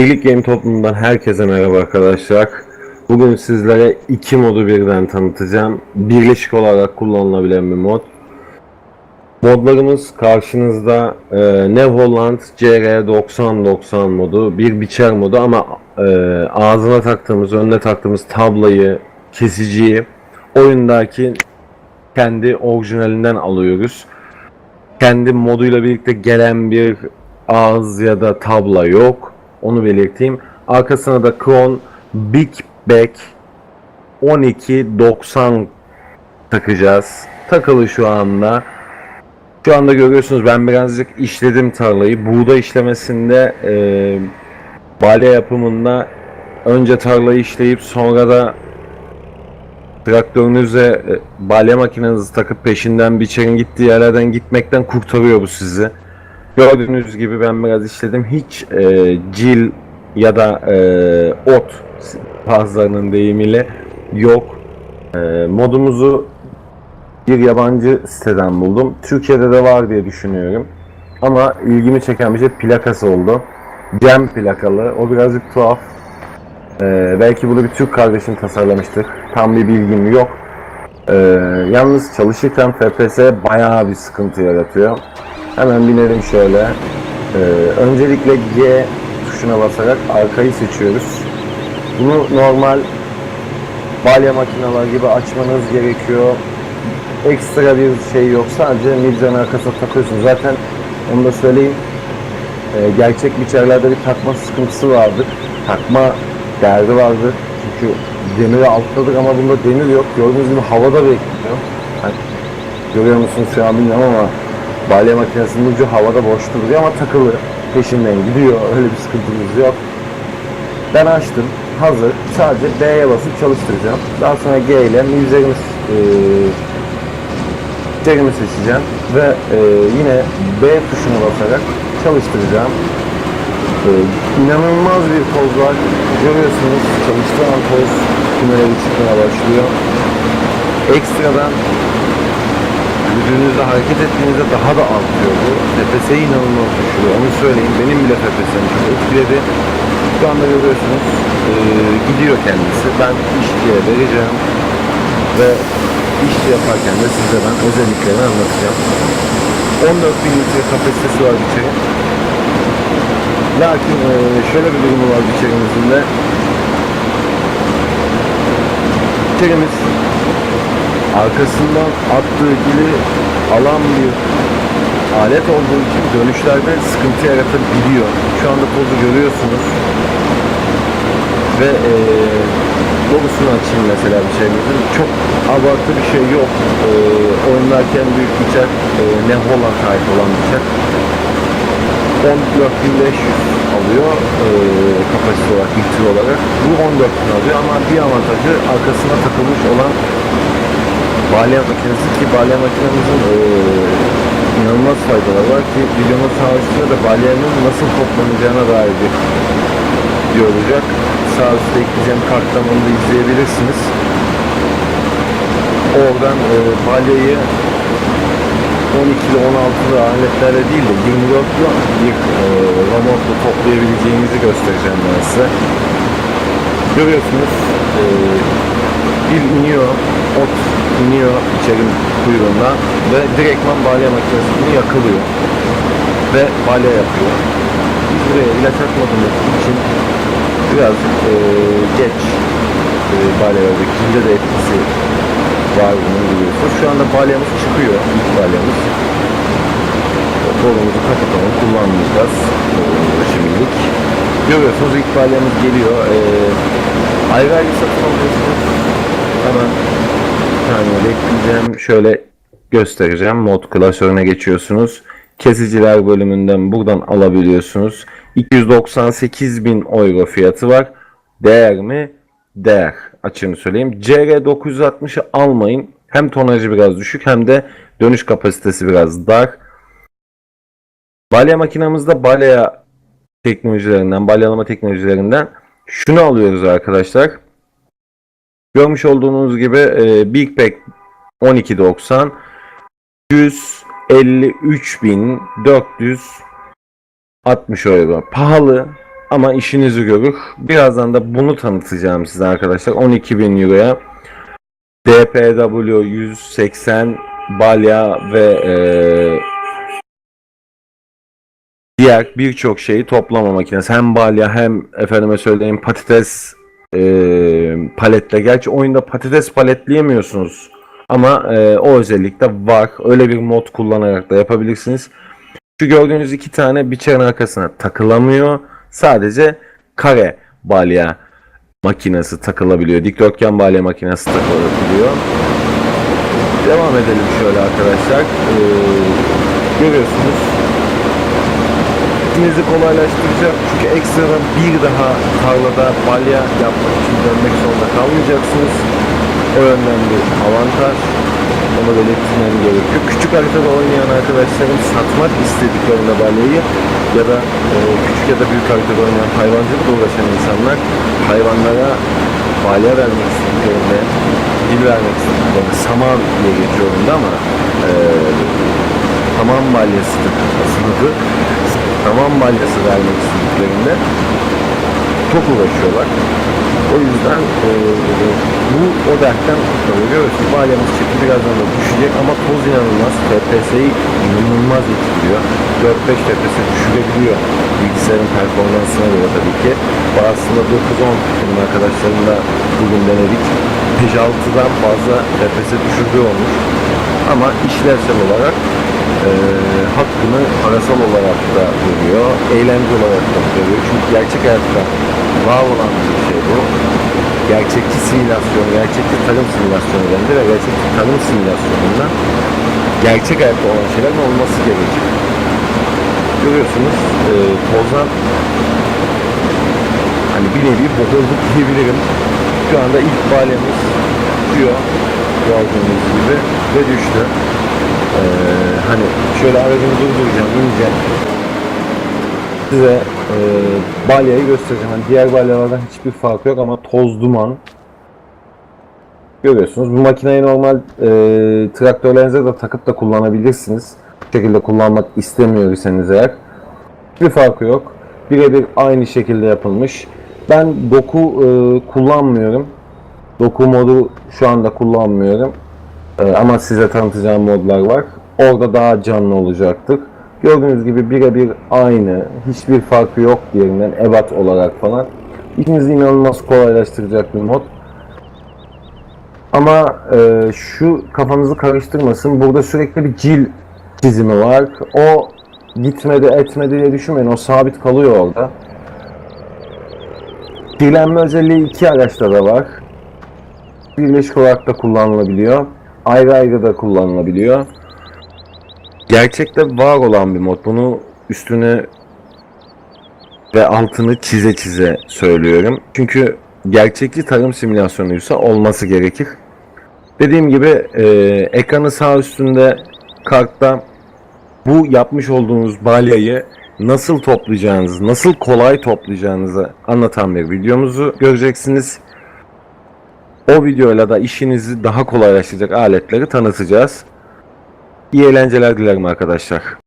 Birlik Game toplumundan herkese merhaba arkadaşlar. Bugün sizlere iki modu birden tanıtacağım. Birleşik olarak kullanılabilen bir mod. Modlarımız karşınızda e, Neverland CR9090 modu, bir biçer modu ama e, ağzına taktığımız, önüne taktığımız tablayı, kesiciyi oyundaki kendi orijinalinden alıyoruz. Kendi moduyla birlikte gelen bir ağız ya da tabla yok. Onu belirteyim. Arkasına da Kron Big Back 1290 takacağız. Takılı şu anda. Şu anda görüyorsunuz ben birazcık işledim tarlayı. Buğday işlemesinde e, balya yapımında önce tarlayı işleyip sonra da traktörünüze e, balya makinenizi takıp peşinden biçerin gittiği yerlerden gitmekten kurtarıyor bu sizi. Gördüğünüz gibi ben biraz işledim. Hiç e, cil ya da e, ot bazılarının deyimiyle yok. E, modumuzu bir yabancı siteden buldum. Türkiye'de de var diye düşünüyorum. Ama ilgimi çeken bir şey plakası oldu. Cem plakalı. O birazcık tuhaf. Ee, belki bunu bir Türk kardeşim tasarlamıştır. Tam bir bilgim yok. Ee, yalnız çalışırken FPS bayağı bir sıkıntı yaratıyor. Hemen binelim şöyle. Ee, öncelikle G tuşuna basarak arkayı seçiyoruz. Bunu normal balya makineler gibi açmanız gerekiyor. Ekstra bir şey yok. Sadece midranın arkasına takıyorsunuz. Zaten onu da söyleyeyim. Ee, gerçek biçerlerde bir takma sıkıntısı vardır. Takma derdi vardır. Çünkü demiri alttadır ama bunda demir yok. Gördüğünüz gibi havada bekliyor. Hani, görüyor musunuz şu an bilmiyorum ama balya makinesinin ucu havada boş duruyor ama takılı. Peşinden gidiyor. Öyle bir sıkıntımız yok. Ben açtım. Hazır. Sadece B'ye basıp çalıştıracağım. Daha sonra G ile üzerimi e, seçeceğim ve e, yine B tuşuna basarak çalıştıracağım. E, inanılmaz bir toz var. Görüyorsunuz çalıştığı an toz kümeleri çıkmaya başlıyor. Ekstradan yürüdüğünüzde hareket ettiğinizde daha da artıyor bu. FPS'yi inanılmaz düşürüyor. Onu söyleyeyim. Benim bile FPS'im çok etkiledi. Şu anda görüyorsunuz e, gidiyor kendisi. Ben işçiye vereceğim ve işçi yaparken de size ben özelliklerini anlatacağım. 14 bin litre kapasitesi var içeri. Lakin e, şöyle bir durumu var içerimizin de. İçerimiz arkasından attığı gibi alan bir alet olduğu için dönüşlerde sıkıntı yaratabiliyor. Şu anda tozu görüyorsunuz. Ve e, logosunu açayım mesela bir şeyimizin. Çok abartı bir şey yok. E, oynarken büyük bıçak, e, ne Holland ait olan bıçak. 14.500 alıyor e, kapasite olarak, litre olarak. Bu 14.000 alıyor ama bir avantajı arkasına takılmış olan balya makinesi ki balya makinemizin e, inanılmaz faydaları var ki videonun sağ üstünde de balyanın nasıl toplanacağına dair bir video olacak. Sağ üstte ekleyeceğim karttan onu da izleyebilirsiniz. Oradan e, balyayı 12'li 16'lı aletlerle değil de 24'lü bir e, remote'la toplayabileceğinizi göstereceğim ben size. Görüyorsunuz e, bir iniyor, ot iniyor içeri kuyruğundan ve direktman balya makinesi bunu yakılıyor ve balya yapıyor. Biz buraya ilaç atmadığımız için birazcık e, geç e, balya verdik. İkinci de etkisi var bunun biliyorsunuz. Şu anda balyamız çıkıyor, ilk balyamız. Kolumuzu kapatalım, kullanmayacağız e, şimdilik. Görüyorsunuz ilk balyamız geliyor. E, ayrı satın alıyorsunuz. Hemen saniye bekleyeceğim. Şöyle göstereceğim. Mod klasörüne geçiyorsunuz. Kesiciler bölümünden buradan alabiliyorsunuz. 298 bin euro fiyatı var. Değer mi? Değer. Açığını söyleyeyim. CR960'ı almayın. Hem tonajı biraz düşük hem de dönüş kapasitesi biraz dar. Balya makinamızda balya teknolojilerinden, balyalama teknolojilerinden şunu alıyoruz arkadaşlar. Görmüş olduğunuz gibi e, Big Pack 1290 153.460 euro. Pahalı ama işinizi görür. Birazdan da bunu tanıtacağım size arkadaşlar. 12.000 euroya DPW 180 balya ve eee, diğer birçok şeyi toplama makinesi. Hem balya hem efendime söyleyeyim patates eee paletle. Gerçi oyunda patates paletleyemiyorsunuz. Ama eee, o özellik de var. Öyle bir mod kullanarak da yapabilirsiniz. Şu gördüğünüz iki tane biçerin arkasına takılamıyor. Sadece kare balya makinesi takılabiliyor. Dikdörtgen balya makinesi takılabiliyor. Devam edelim şöyle arkadaşlar. Ee, görüyorsunuz. İşinizi kolaylaştıracak. Çünkü ekstra bir daha tarlada balya yapmak için dönmek zorunda kalmayacaksınız. O yönden bir avantaj. Onu belirtmem gerekiyor. Küçük haritada oynayan arkadaşlarım satmak istediklerinde balyayı ya da e, küçük ya da büyük haritada oynayan hayvancılıkla uğraşan insanlar hayvanlara balya vermek istediklerinde dil vermek istediklerinde saman diye geçiyor ama e, saman balyasıdır aslında saman balyası vermek istediklerinde çok uğraşıyorlar. O yüzden e, bu o dertten kurtarıyor. Şu balyamız çıktı birazdan da düşecek ama toz inanılmaz. FPS'yi inanılmaz etkiliyor. 4-5 FPS düşürebiliyor bilgisayarın performansına göre tabii ki. Aslında 9-10 benim arkadaşlarım da bugün denedik. 5-6'dan fazla FPS düşürdüğü olmuş. Ama işlevsel olarak e, hakkını parasal olarak da veriyor, eğlence olarak da veriyor. Çünkü gerçek hayatta var olan bir şey bu. Gerçekçi simülasyon, gerçekçi tarım simülasyonu dendi ve gerçekçi tarım simülasyonunda gerçek hayatta olan şeylerin olması gerekir. Görüyorsunuz e, tozdan hani bir nevi boğulduk diyebilirim. Şu anda ilk balyamız düşüyor gördüğünüz gibi ve düştü. Ee, hani şöyle aracımı durduracağım, ineceğim. Size e, balyayı göstereceğim. Hani diğer balyalardan hiçbir farkı yok ama toz duman. Görüyorsunuz. Bu makineyi normal e, traktörlerinize de takıp da kullanabilirsiniz. Bu şekilde kullanmak istemiyorsanız eğer. Hiçbir farkı yok. Birebir aynı şekilde yapılmış. Ben doku e, kullanmıyorum. Doku modu şu anda kullanmıyorum. Ee, ama size tanıtacağım modlar var. Orada daha canlı olacaktır. Gördüğünüz gibi birebir aynı. Hiçbir farkı yok diğerinden ebat olarak falan. İşinizi inanılmaz kolaylaştıracak bir mod. Ama e, şu kafanızı karıştırmasın. Burada sürekli bir cil çizimi var. O gitmedi etmedi diye düşünmeyin. O sabit kalıyor orada. Dilenme özelliği iki araçta da var. Birleşik olarak da kullanılabiliyor. Ayrı ayrı da kullanılabiliyor. Gerçekte var olan bir mod. Bunu üstüne ve altını çize çize söylüyorum. Çünkü gerçekçi tarım simülasyonuysa olması gerekir. Dediğim gibi e, ekranı sağ üstünde kartta bu yapmış olduğunuz balyayı nasıl toplayacağınızı, nasıl kolay toplayacağınızı anlatan bir videomuzu göreceksiniz. O videoyla da işinizi daha kolaylaştıracak aletleri tanıtacağız. İyi eğlenceler dilerim arkadaşlar.